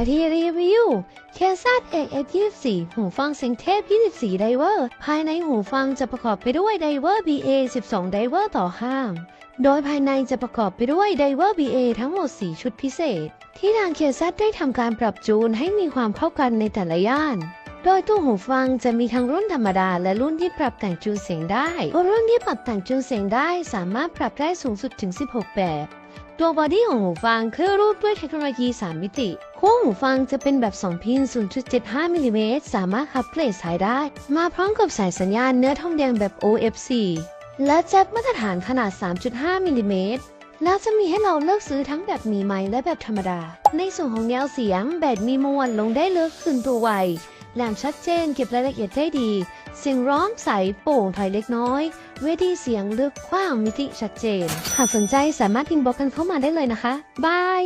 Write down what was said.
นาทีรีวิว เคซัสเอกเอ24หูฟังเสียงเทพ 24 ไดเวอร์ ภายในหูฟังจะประกอบไปด้วยไดเวอร์ BA 12 ไดเวอร์ต่อข้าม โดยภายในจะประกอบไปด้วยไดเวอร์ BA ทั้งหมด 4 ชุดพิเศษ ที่ทางเคซัสได้ทำการปรับจูนให้มีความเข้ากันในแต่ละย่าน โดยตู้หูฟังจะมีทั้งรุ่นธรรมดา และรุ่นที่ปรับแต่งจูนเสียงได้ รุ่นที่ปรับแต่งจูนเสียงได้สามารถปรับได้สูงสุดถึง 16 แบบตัวบอดี้ของหูฟังเครื่อรูปด้วยเทคโนโลยี 3 มิติขั้วหูฟังจะเป็นแบบ 2 พิน 0.75 มิลลิเมตร สามารถคับเกรดสายได้ มาพร้อมกับสายสัญญาณเนื้อทองแดงแบบ OFC และแจ็คมาตรฐานขนาด 3.5 มิลลิเมตร แล้วจะมีให้เราเลือกซื้อทั้งแบบมีไม้และแบบธรรมดา ในส่วนของแนวเสียงแบตมีมวลลงได้เลือกขึ้นตัวไว แหลมชัดเจนเก็บรายละเอียดได้ดี เสียงร้องใสโปร่งถอยเล็กน้อย เวทีเสียงลึกกว้างมิติชัดเจน หากสนใจสามารถพิมพ์บอกกันเข้ามาได้เลยนะคะ บาย